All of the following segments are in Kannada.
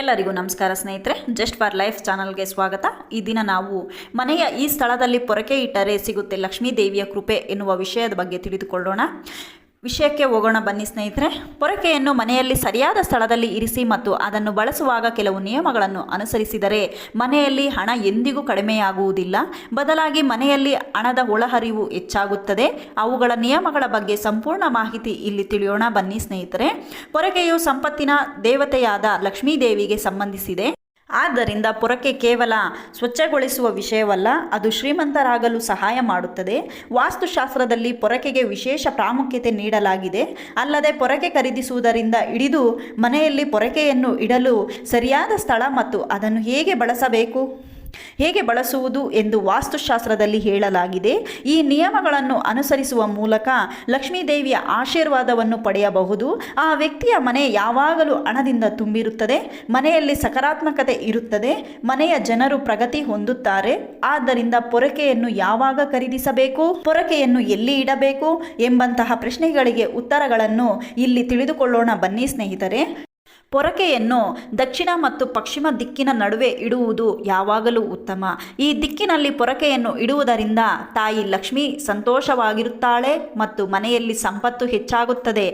ಎಲ್ಲರಿಗೂ ನಮಸ್ಕಾರ ಸ್ನೇಹಿತರೆ ಜಸ್ಟ್ ಫಾರ್ ಲೈಫ್ ಚಾನಲ್ಗೆ ಸ್ವಾಗತ. ಈ ದಿನ ನಾವು ಮನೆಯ ಈ ಸ್ಥಳದಲ್ಲಿ ಪೊರಕೆ ಇಟ್ಟರೆ ಸಿಗುತ್ತೆ ಲಕ್ಷ್ಮೀ ದೇವಿಯ ಕೃಪೆ ಎನ್ನುವ ವಿಷಯದ ಬಗ್ಗೆ ತಿಳಿದುಕೊಳ್ಳೋಣ. ವಿಷಯಕ್ಕೆ ಹೋಗೋಣ ಬನ್ನಿ ಸ್ನೇಹಿತರೆ. ಪೊರಕೆಯನ್ನು ಮನೆಯಲ್ಲಿ ಸರಿಯಾದ ಸ್ಥಳದಲ್ಲಿ ಇರಿಸಿ ಮತ್ತು ಅದನ್ನು ಬಳಸುವಾಗ ಕೆಲವು ನಿಯಮಗಳನ್ನು ಅನುಸರಿಸಿದರೆ ಮನೆಯಲ್ಲಿ ಹಣ ಎಂದಿಗೂ ಕಡಿಮೆಯಾಗುವುದಿಲ್ಲ. ಬದಲಾಗಿ ಮನೆಯಲ್ಲಿ ಹಣದ ಒಳಹರಿವು ಹೆಚ್ಚಾಗುತ್ತದೆ. ಅವುಗಳ ನಿಯಮಗಳ ಬಗ್ಗೆ ಸಂಪೂರ್ಣ ಮಾಹಿತಿ ಇಲ್ಲಿ ತಿಳಿಯೋಣ ಬನ್ನಿ ಸ್ನೇಹಿತರೆ. ಪೊರಕೆಯು ಸಂಪತ್ತಿನ ದೇವತೆಯಾದ ಲಕ್ಷ್ಮೀದೇವಿಗೆ ಸಂಬಂಧಿಸಿದೆ. ಆದ್ದರಿಂದ ಪುರಕ್ಕೆ ಕೇವಲ ಸ್ವಚ್ಛಗೊಳಿಸುವ ವಿಷಯವಲ್ಲ, ಅದು ಶ್ರೀಮಂತರಾಗಲು ಸಹಾಯ ಮಾಡುತ್ತದೆ. ವಾಸ್ತುಶಾಸ್ತ್ರದಲ್ಲಿ ಪೊರಕೆಗೆ ವಿಶೇಷ ಪ್ರಾಮುಖ್ಯತೆ ನೀಡಲಾಗಿದೆ. ಅಲ್ಲದೆ ಪೊರಕೆ ಖರೀದಿಸುವುದರಿಂದ ಹಿಡಿದು ಮನೆಯಲ್ಲಿ ಪೊರಕೆಯನ್ನು ಇಡಲು ಸರಿಯಾದ ಸ್ಥಳ ಮತ್ತು ಅದನ್ನು ಹೇಗೆ ಬಳಸಬೇಕು? ಹೇಗೆ ಬಳಸುವುದು ಎಂದು ವಾಸ್ತುಶಾಸ್ತ್ರದಲ್ಲಿ ಹೇಳಲಾಗಿದೆ. ಈ ನಿಯಮಗಳನ್ನು ಅನುಸರಿಸುವ ಮೂಲಕ ಲಕ್ಷ್ಮೀದೇವಿಯ ಆಶೀರ್ವಾದವನ್ನು ಪಡೆಯಬಹುದು. ಆ ವ್ಯಕ್ತಿಯ ಮನೆ ಯಾವಾಗಲೂ ಹಣದಿಂದ ತುಂಬಿರುತ್ತದೆ. ಮನೆಯಲ್ಲಿ ಸಕಾರಾತ್ಮಕತೆ ಇರುತ್ತದೆ. ಮನೆಯ ಜನರು ಪ್ರಗತಿ ಹೊಂದುತ್ತಾರೆ. ಆದ್ದರಿಂದ ಪೊರಕೆಯನ್ನು ಯಾವಾಗ ಖರೀದಿಸಬೇಕು? ಪೊರಕೆಯನ್ನು ಎಲ್ಲಿ ಇಡಬೇಕು? ಎಂಬಂತಹ ಪ್ರಶ್ನೆಗಳಿಗೆ ಉತ್ತರಗಳನ್ನು ಇಲ್ಲಿ ತಿಳಿದುಕೊಳ್ಳೋಣ ಬನ್ನಿ ಸ್ನೇಹಿತರೆ. ಪೊರಕೆಯನ್ನು ದಕ್ಷಿಣ ಮತ್ತು ಪಶ್ಚಿಮ ದಿಕ್ಕಿನ ನಡುವೆ ಇಡುವುದು ಯಾವಾಗಲೂ ಉತ್ತಮ. ಈ ದಿಕ್ಕಿನಲ್ಲಿ ಪೊರಕೆಯನ್ನು ಇಡುವುದರಿಂದ ತಾಯಿ ಲಕ್ಷ್ಮಿ ಸಂತೋಷವಾಗಿರುತ್ತಾಳೆ ಮತ್ತು ಮನೆಯಲ್ಲಿ ಸಂಪತ್ತು ಹೆಚ್ಚಾಗುತ್ತದೆ.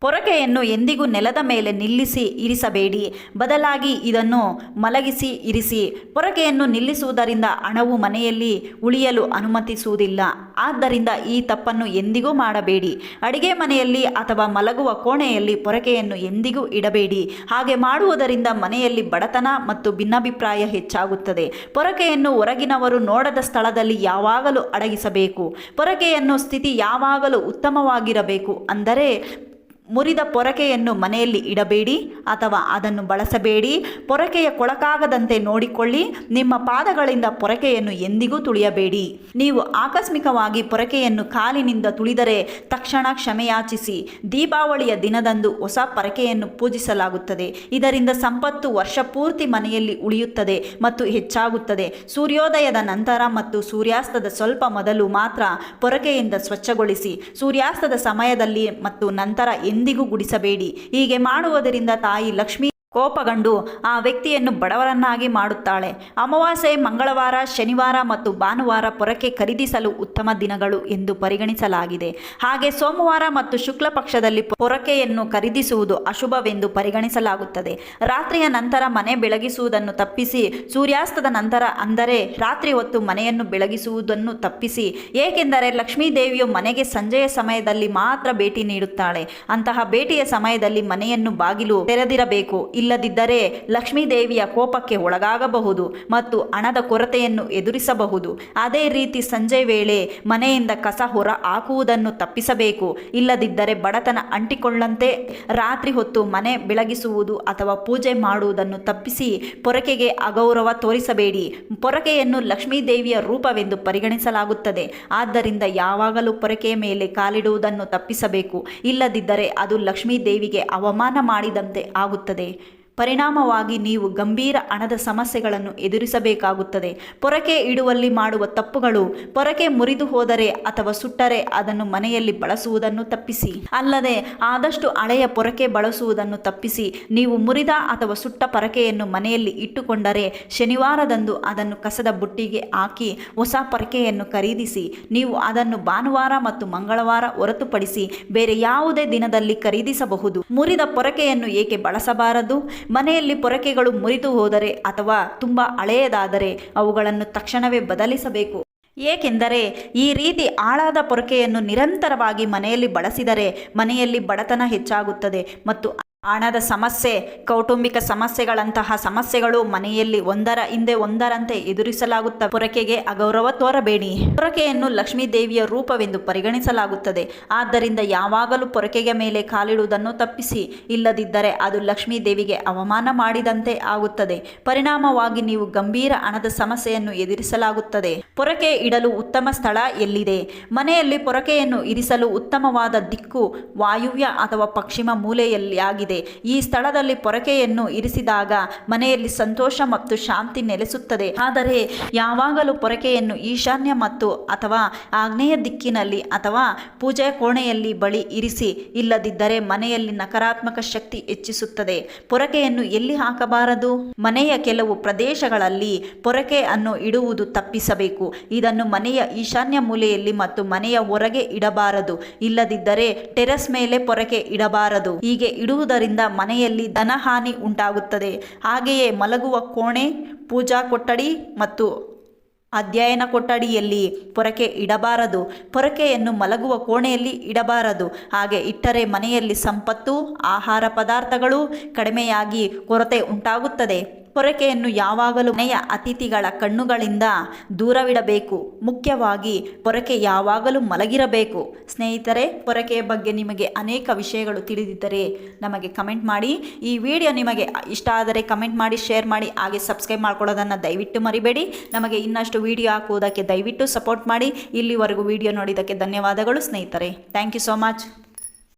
ಪೊರಕೆಯನ್ನು ಎಂದಿಗೂ ನೆಲದ ಮೇಲೆ ನಿಲ್ಲಿಸಿ ಇರಿಸಬೇಡಿ. ಬದಲಾಗಿ ಇದನ್ನು ಮಲಗಿಸಿ ಇರಿಸಿ. ಪೊರಕೆಯನ್ನು ನಿಲ್ಲಿಸುವುದರಿಂದ ಹಣವು ಮನೆಯಲ್ಲಿ ಉಳಿಯಲು ಅನುಮತಿಸುವುದಿಲ್ಲ. ಆದ್ದರಿಂದ ಈ ತಪ್ಪನ್ನು ಎಂದಿಗೂ ಮಾಡಬೇಡಿ. ಅಡಿಗೆ ಮನೆಯಲ್ಲಿ ಅಥವಾ ಮಲಗುವ ಕೋಣೆಯಲ್ಲಿ ಪೊರಕೆಯನ್ನು ಎಂದಿಗೂ ಇಡಬೇಡಿ. ಹಾಗೆ ಮಾಡುವುದರಿಂದ ಮನೆಯಲ್ಲಿ ಬಡತನ ಮತ್ತು ಭಿನ್ನಾಭಿಪ್ರಾಯ ಹೆಚ್ಚಾಗುತ್ತದೆ. ಪೊರಕೆಯನ್ನು ಹೊರಗಿನವರು ನೋಡದ ಸ್ಥಳದಲ್ಲಿ ಯಾವಾಗಲೂ ಅಡಗಿಸಬೇಕು. ಪೊರಕೆಯನ್ನು ಸ್ಥಿತಿ ಯಾವಾಗಲೂ ಉತ್ತಮವಾಗಿರಬೇಕು. ಅಂದರೆ ಮುರಿದ ಪೊರಕೆಯನ್ನು ಮನೆಯಲ್ಲಿ ಇಡಬೇಡಿ ಅಥವಾ ಅದನ್ನು ಬಳಸಬೇಡಿ. ಪೊರಕೆಯ ಕೊಳಕಾಗದಂತೆ ನೋಡಿಕೊಳ್ಳಿ. ನಿಮ್ಮ ಪಾದಗಳಿಂದ ಪೊರಕೆಯನ್ನು ಎಂದಿಗೂ ತುಳಿಯಬೇಡಿ. ನೀವು ಆಕಸ್ಮಿಕವಾಗಿ ಪೊರಕೆಯನ್ನು ಕಾಲಿನಿಂದ ತುಳಿದರೆ ತಕ್ಷಣ ಕ್ಷಮೆಯಾಚಿಸಿ. ದೀಪಾವಳಿಯ ದಿನದಂದು ಹೊಸ ಪೊರಕೆಯನ್ನು ಪೂಜಿಸಲಾಗುತ್ತದೆ. ಇದರಿಂದ ಸಂಪತ್ತು ವರ್ಷ ಪೂರ್ತಿ ಮನೆಯಲ್ಲಿ ಉಳಿಯುತ್ತದೆ ಮತ್ತು ಹೆಚ್ಚಾಗುತ್ತದೆ. ಸೂರ್ಯೋದಯದ ನಂತರ ಮತ್ತು ಸೂರ್ಯಾಸ್ತದ ಸ್ವಲ್ಪ ಮೊದಲು ಮಾತ್ರ ಪೊರಕೆಯಿಂದ ಸ್ವಚ್ಛಗೊಳಿಸಿ. ಸೂರ್ಯಾಸ್ತದ ಸಮಯದಲ್ಲಿ ಮತ್ತು ನಂತರ ಎಂದಿಗೂ ಗುಡಿಸಬೇಡಿ. ಹೀಗೆ ಮಾಡುವುದರಿಂದ ತಾಯಿ ಲಕ್ಷ್ಮಿ ಕೋಪಗಂಡು ಆ ವ್ಯಕ್ತಿಯನ್ನು ಬಡವರನ್ನಾಗಿ ಮಾಡುತ್ತಾಳೆ. ಅಮಾವಾಸ್ಯೆ, ಮಂಗಳವಾರ, ಶನಿವಾರ ಮತ್ತು ಭಾನುವಾರ ಪೊರಕೆ ಖರೀದಿಸಲು ಉತ್ತಮ ದಿನಗಳು ಎಂದು ಪರಿಗಣಿಸಲಾಗಿದೆ. ಹಾಗೆ ಸೋಮವಾರ ಮತ್ತು ಶುಕ್ಲ ಪಕ್ಷದಲ್ಲಿ ಪೊರಕೆಯನ್ನು ಖರೀದಿಸುವುದು ಅಶುಭವೆಂದು ಪರಿಗಣಿಸಲಾಗುತ್ತದೆ. ರಾತ್ರಿಯ ನಂತರ ಮನೆ ಬೆಳಗಿಸುವುದನ್ನು ತಪ್ಪಿಸಿ, ಸೂರ್ಯಾಸ್ತದ ನಂತರ ಅಂದರೆ ರಾತ್ರಿ ಹೊತ್ತು ಮನೆಯನ್ನು ಬೆಳಗಿಸುವುದನ್ನು ತಪ್ಪಿಸಿ, ಏಕೆಂದರೆ ಲಕ್ಷ್ಮೀ ದೇವಿಯು ಮನೆಗೆ ಸಂಜೆಯ ಸಮಯದಲ್ಲಿ ಮಾತ್ರ ಭೇಟಿ ನೀಡುತ್ತಾಳೆ. ಅಂತಹ ಭೇಟಿಯ ಸಮಯದಲ್ಲಿ ಮನೆಯನ್ನು ಬಾಗಿಲು ತೆರೆದಿರಬೇಕು. ಇಲ್ಲದಿದ್ದರೆ ಲಕ್ಷ್ಮೀದೇವಿಯ ಕೋಪಕ್ಕೆ ಒಳಗಾಗಬಹುದು ಮತ್ತು ಹಣದ ಕೊರತೆಯನ್ನು ಎದುರಿಸಬಹುದು. ಅದೇ ರೀತಿ ಸಂಜೆ ವೇಳೆ ಮನೆಯಿಂದ ಕಸ ಹೊರ ಹಾಕುವುದನ್ನು ತಪ್ಪಿಸಬೇಕು. ಇಲ್ಲದಿದ್ದರೆ ಬಡತನ ಅಂಟಿಕೊಳ್ಳಂತೆ ರಾತ್ರಿ ಹೊತ್ತು ಮನೆ ಬೆಳಗಿಸುವುದು ಅಥವಾ ಪೂಜೆ ಮಾಡುವುದನ್ನು ತಪ್ಪಿಸಿ ಪೊರಕೆಗೆ ಅಗೌರವ ತೋರಿಸಬೇಡಿ. ಪೊರಕೆಯನ್ನು ಲಕ್ಷ್ಮೀದೇವಿಯ ರೂಪವೆಂದು ಪರಿಗಣಿಸಲಾಗುತ್ತದೆ. ಆದ್ದರಿಂದ ಯಾವಾಗಲೂ ಪೊರಕೆಯ ಮೇಲೆ ಕಾಲಿಡುವುದನ್ನು ತಪ್ಪಿಸಬೇಕು. ಇಲ್ಲದಿದ್ದರೆ ಅದು ಲಕ್ಷ್ಮೀದೇವಿಗೆ ಅವಮಾನ ಮಾಡಿದಂತೆ ಆಗುತ್ತದೆ. ಪರಿಣಾಮವಾಗಿ ನೀವು ಗಂಭೀರ ಹಣದ ಸಮಸ್ಯೆಗಳನ್ನು ಎದುರಿಸಬೇಕಾಗುತ್ತದೆ. ಪೊರಕೆ ಇಡುವಲ್ಲಿ ಮಾಡುವ ತಪ್ಪುಗಳು, ಪೊರಕೆ ಮುರಿದು ಹೋದರೆ ಅಥವಾ ಸುಟ್ಟರೆ ಅದನ್ನು ಮನೆಯಲ್ಲಿ ಬಳಸುವುದನ್ನು ತಪ್ಪಿಸಿ. ಅಲ್ಲದೆ, ಆದಷ್ಟು ಹಳೆಯ ಪೊರಕೆ ಬಳಸುವುದನ್ನು ತಪ್ಪಿಸಿ. ನೀವು ಮುರಿದ ಅಥವಾ ಸುಟ್ಟ ಪೊರಕೆಯನ್ನು ಮನೆಯಲ್ಲಿ ಇಟ್ಟುಕೊಂಡರೆ ಶನಿವಾರದಂದು ಅದನ್ನು ಕಸದ ಬುಟ್ಟಿಗೆ ಹಾಕಿ ಹೊಸ ಪೊರಕೆಯನ್ನು ಖರೀದಿಸಿ. ನೀವು ಅದನ್ನು ಭಾನುವಾರ ಮತ್ತು ಮಂಗಳವಾರ ಹೊರತುಪಡಿಸಿ ಬೇರೆ ಯಾವುದೇ ದಿನದಲ್ಲಿ ಖರೀದಿಸಬಹುದು. ಮುರಿದ ಪೊರಕೆಯನ್ನು ಏಕೆ ಬಳಸಬಾರದು? ಮನೆಯಲ್ಲಿ ಪೊರಕೆಗಳು ಮುರಿದು ಹೋದರೆ ಅಥವಾ ತುಂಬ ಹಳೆಯದಾದರೆ ಅವುಗಳನ್ನು ತಕ್ಷಣವೇ ಬದಲಿಸಬೇಕು. ಏಕೆಂದರೆ ಈ ರೀತಿ ಆಳಾದ ಪೊರಕೆಯನ್ನು ನಿರಂತರವಾಗಿ ಮನೆಯಲ್ಲಿ ಬಳಸಿದರೆ ಮನೆಯಲ್ಲಿ ಬಡತನ ಹೆಚ್ಚಾಗುತ್ತದೆ ಮತ್ತು ಹಣದ ಸಮಸ್ಯೆ, ಕೌಟುಂಬಿಕ ಸಮಸ್ಯೆಗಳಂತಹ ಸಮಸ್ಯೆಗಳು ಮನೆಯಲ್ಲಿ ಒಂದರ ಹಿಂದೆ ಒಂದರಂತೆ ಎದುರಿಸಲಾಗುತ್ತ ಪೊರಕೆಗೆ ಅಗೌರವ ತೋರಬೇಡಿ. ಪೊರಕೆಯನ್ನು ಲಕ್ಷ್ಮೀ ದೇವಿಯ ರೂಪವೆಂದು ಪರಿಗಣಿಸಲಾಗುತ್ತದೆ. ಆದ್ದರಿಂದ ಯಾವಾಗಲೂ ಪೊರಕೆಗೆ ಮೇಲೆ ಕಾಲಿಡುವುದನ್ನು ತಪ್ಪಿಸಿ. ಇಲ್ಲದಿದ್ದರೆ ಅದು ಲಕ್ಷ್ಮೀ ದೇವಿಗೆ ಅವಮಾನ ಮಾಡಿದಂತೆ ಆಗುತ್ತದೆ. ಪರಿಣಾಮವಾಗಿ ನೀವು ಗಂಭೀರ ಹಣದ ಸಮಸ್ಯೆಯನ್ನು ಎದುರಿಸಲಾಗುತ್ತದೆ. ಪೊರಕೆ ಇಡಲು ಉತ್ತಮ ಸ್ಥಳ ಎಲ್ಲಿದೆ? ಮನೆಯಲ್ಲಿ ಪೊರಕೆಯನ್ನು ಇರಿಸಲು ಉತ್ತಮವಾದ ದಿಕ್ಕು, ವಾಯುವ್ಯ ಅಥವಾ ಪಶ್ಚಿಮ ಮೂಲೆಯಲ್ಲಿ ಆಗಿದೆ ಆಗಿದೆ ಈ ಸ್ಥಳದಲ್ಲಿ ಪೊರಕೆಯನ್ನು ಇರಿಸಿದಾಗ ಮನೆಯಲ್ಲಿ ಸಂತೋಷ ಮತ್ತು ಶಾಂತಿ ನೆಲೆಸುತ್ತದೆ. ಆದರೆ ಯಾವಾಗಲೂ ಪೊರಕೆಯನ್ನು ಈಶಾನ್ಯ ಮತ್ತು ಅಥವಾ ಆಗ್ನೇಯ ದಿಕ್ಕಿನಲ್ಲಿ ಅಥವಾ ಪೂಜೆಯ ಕೋಣೆಯಲ್ಲಿ ಬಳಿ ಇರಿಸಿ, ಇಲ್ಲದಿದ್ದರೆ ಮನೆಯಲ್ಲಿ ನಕಾರಾತ್ಮಕ ಶಕ್ತಿ ಹೆಚ್ಚಿಸುತ್ತದೆ. ಪೊರಕೆಯನ್ನು ಎಲ್ಲಿ ಹಾಕಬಾರದು? ಮನೆಯ ಕೆಲವು ಪ್ರದೇಶಗಳಲ್ಲಿ ಪೊರಕೆಯನ್ನು ಇಡುವುದು ತಪ್ಪಿಸಬೇಕು. ಇದನ್ನು ಮನೆಯ ಈಶಾನ್ಯ ಮೂಲೆಯಲ್ಲಿ ಮತ್ತು ಮನೆಯ ಹೊರಗೆ ಇಡಬಾರದು. ಇಲ್ಲದಿದ್ದರೆ ಟೆರೆಸ್ ಮೇಲೆ ಪೊರಕೆ ಇಡಬಾರದು. ಹೀಗೆ ಇಡುವುದರಿಂದ ಮನೆಯಲ್ಲಿ ಧನಹಾನಿ ಉಂಟಾಗುತ್ತದೆ. ಹಾಗೆಯೇ ಮಲಗುವ ಕೋಣೆ, ಪೂಜಾ ಕೊಠಡಿ ಮತ್ತು ಅಧ್ಯಯನ ಕೊಠಡಿಯಲ್ಲಿ ಪೊರಕೆ ಇಡಬಾರದು. ಪೊರಕೆಯನ್ನು ಮಲಗುವ ಕೋಣೆಯಲ್ಲಿ ಇಡಬಾರದು. ಹಾಗೆ ಇಟ್ಟರೆ ಮನೆಯಲ್ಲಿ ಸಂಪತ್ತು, ಆಹಾರ ಪದಾರ್ಥಗಳು ಕಡಿಮೆಯಾಗಿ ಕೊರತೆ ಉಂಟಾಗುತ್ತದೆ. ಪೊರಕೆಯನ್ನು ಯಾವಾಗಲೂ ಮನೆಯ ಅತಿಥಿಗಳ ಕಣ್ಣುಗಳಿಂದ ದೂರವಿಡಬೇಕು. ಮುಖ್ಯವಾಗಿ ಪೊರಕೆ ಯಾವಾಗಲೂ ಮಲಗಿರಬೇಕು. ಸ್ನೇಹಿತರೆ ಪೊರಕೆಯ ಬಗ್ಗೆ ನಿಮಗೆ ಅನೇಕ ವಿಷಯಗಳು ತಿಳಿದಿದ್ದರೆ ನಮಗೆ ಕಮೆಂಟ್ ಮಾಡಿ. ಈ ವಿಡಿಯೋ ನಿಮಗೆ ಇಷ್ಟ ಆದರೆ ಕಮೆಂಟ್ ಮಾಡಿ, ಶೇರ್ ಮಾಡಿ, ಹಾಗೆ ಸಬ್ಸ್ಕ್ರೈಬ್ ಮಾಡ್ಕೊಳ್ಳೋದನ್ನು ದಯವಿಟ್ಟು ಮರಿಬೇಡಿ. ನಮಗೆ ಇನ್ನಷ್ಟು ವಿಡಿಯೋ ಹಾಕುವುದಕ್ಕೆ ದಯವಿಟ್ಟು ಸಪೋರ್ಟ್ ಮಾಡಿ. ಇಲ್ಲಿವರೆಗೂ ವಿಡಿಯೋ ನೋಡಿದ್ದಕ್ಕೆ ಧನ್ಯವಾದಗಳು ಸ್ನೇಹಿತರೆ. Thank you so much.